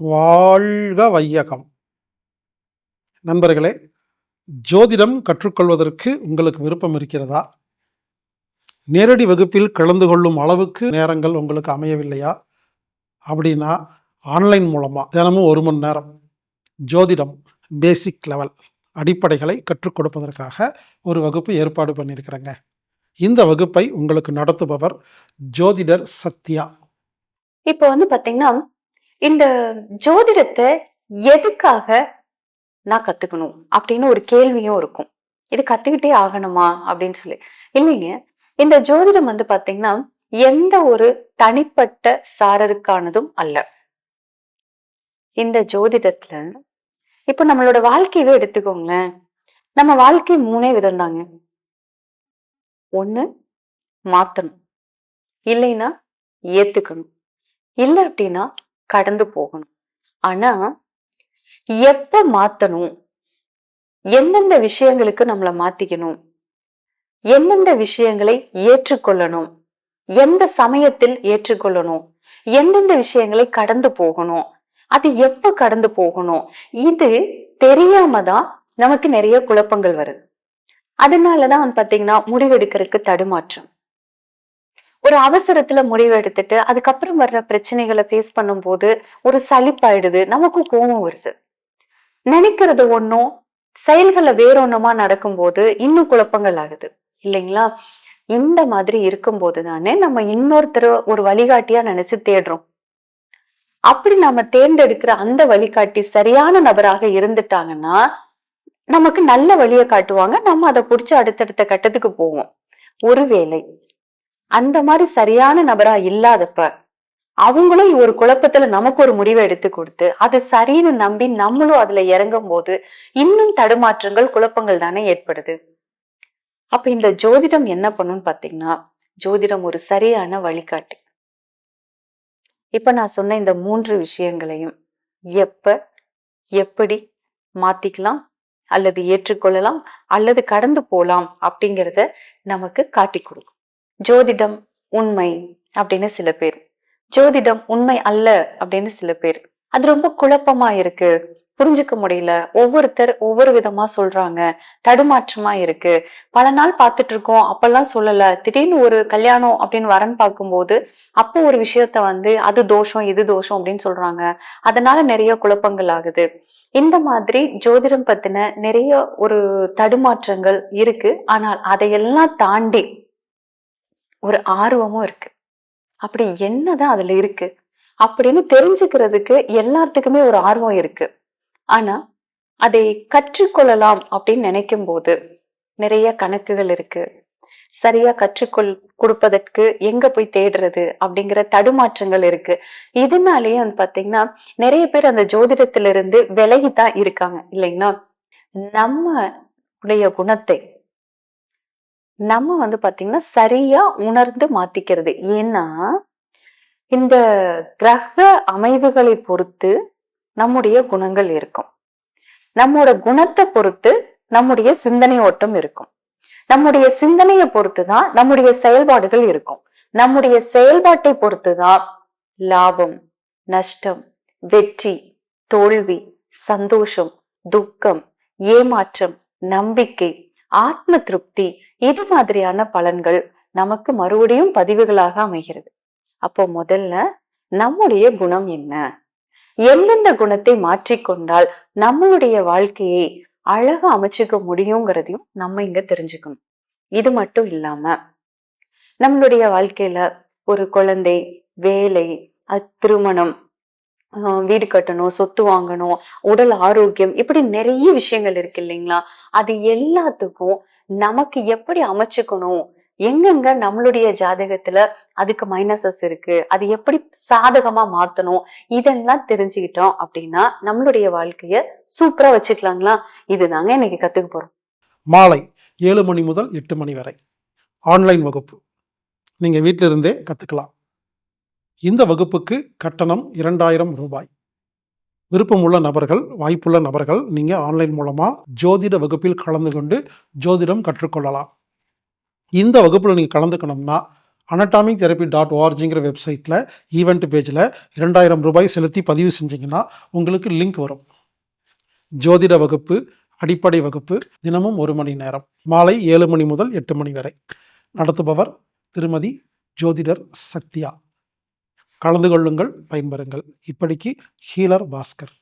வாழ்க வையகம். நண்பர்களே ஜோதிடம் கற்றுக்கொள்வதற்கு உங்களுக்கு விருப்பம் இருக்கிறதா? நேரடி வகுப்பில் கலந்து கொள்ளும் அளவுக்கு நேரங்கள் உங்களுக்கு அமையவில்லையா? அப்படின்னா ஆன்லைன் மூலமாக தினமும் ஒரு மணி நேரம் ஜோதிடம் பேசிக் லெவல் அடிப்படைகளை கற்றுக் கொடுப்பதற்காக ஒரு வகுப்பு ஏற்பாடு பண்ணியிருக்கிறேங்க. இந்த வகுப்பை உங்களுக்கு நடத்துபவர் ஜோதிடர் சத்யா. இப்போ வந்து பார்த்தீங்கன்னா இந்த ஜோதிடத்தை எதுக்காக நான் கத்துக்கணும் அப்படின்னு ஒரு கேள்வியும் இருக்கும். இது கத்துக்கிட்டே ஆகணுமா அப்படின்னு சொல்லி. இல்லைங்க. இந்த ஜோதிடம் வந்து பாத்தீங்கன்னா எந்த ஒரு தனிப்பட்ட சாரருக்கானதும் அல்ல. இந்த ஜோதிடத்துல இப்ப நம்மளோட வாழ்க்கையவே எடுத்துக்கோங்களேன். நம்ம வாழ்க்கை மூணே விதம் தாங்க. ஒண்ணு மாத்தணும். இல்லைன்னா ஏத்துக்கணும். இல்லை அப்படின்னா கடந்து போகணும். ஆனா எப்ப மாத்தணும்? எந்தெந்த விஷயங்களுக்கு நம்மளை மாத்திக்கணும்? எந்தெந்த விஷயங்களை ஏற்றுக்கொள்ளணும்? எந்த சமயத்தில் ஏற்றுக்கொள்ளணும்? எந்தெந்த விஷயங்களை கடந்து போகணும்? அது எப்ப கடந்து போகணும்? இது தெரியாம தான் நமக்கு நிறைய குழப்பங்கள் வருது. அதனாலதான் வந்து பாத்தீங்கன்னா முடிவெடுக்கிறதுக்கு தடுமாற்றம். ஒரு அவசரத்துல முடிவெடுத்துட்டு அதுக்கப்புறம் வர்ற பிரச்சனைகளை ஃபேஸ் பண்ணும்போது ஒரு சலிப்பாயிடுது நமக்கு கோபம் வருது. நினைக்கிறது ஒன்றும் செயல்களை வேற நடக்கும்போது இன்னும் குழப்பங்கள் ஆகுது. இல்லைங்களா? இந்த மாதிரி இருக்கும்போது தானே நம்ம இன்னொருத்தர் ஒரு வழிகாட்டியா நினைச்சு தேடுறோம். அப்படி நம்ம தேர்ந்தெடுக்கிற அந்த வழிகாட்டி சரியான நபராக இருந்துட்டாங்கன்னா நமக்கு நல்ல வழியை காட்டுவாங்க. நம்ம அதை பிடிச்சி அடுத்தடுத்த கட்டத்துக்கு போவோம். ஒருவேளை அந்த மாதிரி சரியான நபரா இல்லாதப்ப அவங்களும் ஒரு குழப்பத்துல நமக்கு ஒரு முடிவை எடுத்து கொடுத்து அதை சரின்னு நம்பி நம்மளும் அதுல இறங்கும் போது இன்னும் தடுமாற்றங்கள் குழப்பங்கள் தானே ஏற்படுது. அப்ப இந்த ஜோதிடம் என்ன பண்ணும்னு பாத்தீங்கன்னா ஜோதிடம் ஒரு சரியான வழிகாட்டி. இப்ப நான் சொன்ன இந்த மூன்று விஷயங்களையும் எப்ப எப்படி மாத்திக்கலாம் அல்லது ஏற்றுக்கொள்ளலாம் அல்லது கடந்து போலாம் அப்படிங்கிறத நமக்கு காட்டி கொடுக்கும். ஜோதிடம் உண்மை அப்படின்னு சில பேர். ஜோதிடம் உண்மை அல்ல அப்படின்னு சில பேர். அது ரொம்ப குழப்பமா இருக்கு. புரிஞ்சுக்க முடியல. ஒவ்வொருத்தர் ஒவ்வொரு விதமா சொல்றாங்க. தடுமாற்றமா இருக்கு. பல நாள் பார்த்துட்டு இருக்கோம் அப்பெல்லாம் சொல்லல. திடீர்னு ஒரு கல்யாணம் அப்படின்னு வரன் பார்க்கும்போது அப்போ ஒரு விஷயத்த வந்து அது தோஷம் இது தோஷம் அப்படின்னு சொல்றாங்க. அதனால நிறைய குழப்பங்கள் ஆகுது. இந்த மாதிரி ஜோதிடம் பத்தின நிறைய ஒரு தடுமாற்றங்கள் இருக்கு. ஆனால் அதையெல்லாம் தாண்டி ஒரு ஆர்வமும் இருக்கு. அப்படி என்னதான் அதுல இருக்கு? அப்படின்னு தெரிஞ்சுக்கிறதுக்கு எல்லாத்துக்குமே ஒரு ஆர்வம் இருக்கு. ஆனா அதை கற்றுக்கொள்ளலாம் அப்படின்னு நினைக்கும் போது நிறைய கணக்குகள் இருக்கு. சரியா கற்றுக்கொள் கொடுப்பதற்கு எங்க போய் தேடுறது அப்படிங்கிற தடுமாற்றங்கள் இருக்கு. இதனாலேயே வந்து பாத்தீங்கன்னா நிறைய பேர் அந்த ஜோதிடத்திலிருந்து விலகித்தான் இருக்காங்க இல்லைங்களா? நம்ம உடைய குணத்தை நம்ம வந்து பாத்தீங்கன்னா சரியா உணர்ந்து மாத்திக்கிறது. ஏன்னா இந்த கிரக அமைவுகளை பொறுத்து நம்முடைய குணங்கள் இருக்கும். நம்மோட குணத்தை பொறுத்து நம்முடைய சிந்தனை ஓட்டம் இருக்கும். நம்முடைய சிந்தனையை பொறுத்து தான் நம்முடைய செயல்பாடுகள் இருக்கும். நம்முடைய செயல்பாட்டை பொறுத்து தான் லாபம் நஷ்டம் வெற்றி தோல்வி சந்தோஷம் துக்கம் ஏமாற்றம் நம்பிக்கை ஆத்ம திருப்தி இது மாதிரியான பலன்கள் நமக்கு மறுபடியும் பதிவுகளாக அமைகிறது. அப்போ முதல்ல நம்முடைய குணம் என்ன? எந்தெந்த குணத்தை மாற்றிக்கொண்டால் நம்மளுடைய வாழ்க்கையை அழகா அமைச்சுக்க முடியுங்கிறதையும் நம்ம இங்க தெரிஞ்சுக்கணும். இது மட்டும் இல்லாம நம்மளுடைய வாழ்க்கையில ஒரு குழந்தை வேலை திருமணம் வீடு கட்டணும் சொத்து வாங்கணும் உடல் ஆரோக்கியம் இப்படி நிறைய விஷயங்கள் இருக்கு இல்லைங்களா? அது எல்லாத்துக்கும் நமக்கு எப்படி அமைச்சுக்கணும்? எங்கெங்க நம்மளுடைய ஜாதகத்துல அதுக்கு மைனஸஸ் இருக்கு? அது எப்படி சாதகமா மாத்தணும்? இதெல்லாம் தெரிஞ்சுக்கிட்டோம் அப்படின்னா நம்மளுடைய வாழ்க்கைய சூப்பரா வச்சுக்கலாங்களா? இதுதாங்க இன்னைக்கு கத்துக்க போறோம். மாலை ஏழு மணி முதல் எட்டு மணி வரை. ஆன்லைன் வகுப்பு. நீங்கள் வீட்டிலிருந்தே கற்றுக்கலாம் இந்த வகுப்புக்கு கட்டணம் இரண்டாயிரம் ரூபாய். விருப்பமுள்ள நபர்கள் வாய்ப்புள்ள நபர்கள் நீங்கள் ஆன்லைன் மூலமாக ஜோதிட வகுப்பில் கலந்து கொண்டு ஜோதிடம் கற்றுக்கொள்ளலாம். இந்த வகுப்பில் நீங்கள் கலந்துக்கணும்னா அனட்டாமிக் தெரப்பி டாட் ஓஆர்ஜிங்கிற வெப்சைட்டில் ஈவெண்ட் பேஜில் இரண்டாயிரம் ரூபாய் செலுத்தி பதிவு செஞ்சீங்கன்னா உங்களுக்கு லிங்க் வரும். ஜோதிட வகுப்பு அடிப்படை வகுப்பு தினமும் ஒரு மணி நேரம். மாலை ஏழு மணி முதல் எட்டு மணி வரை. நடத்துபவர் திருமதி ஜோதிடர் சத்யா. கலந்து கொள்ளுங்கள் பயன்பெறுங்கள். இப்படிக்கு ஹீலர் பாஸ்கர்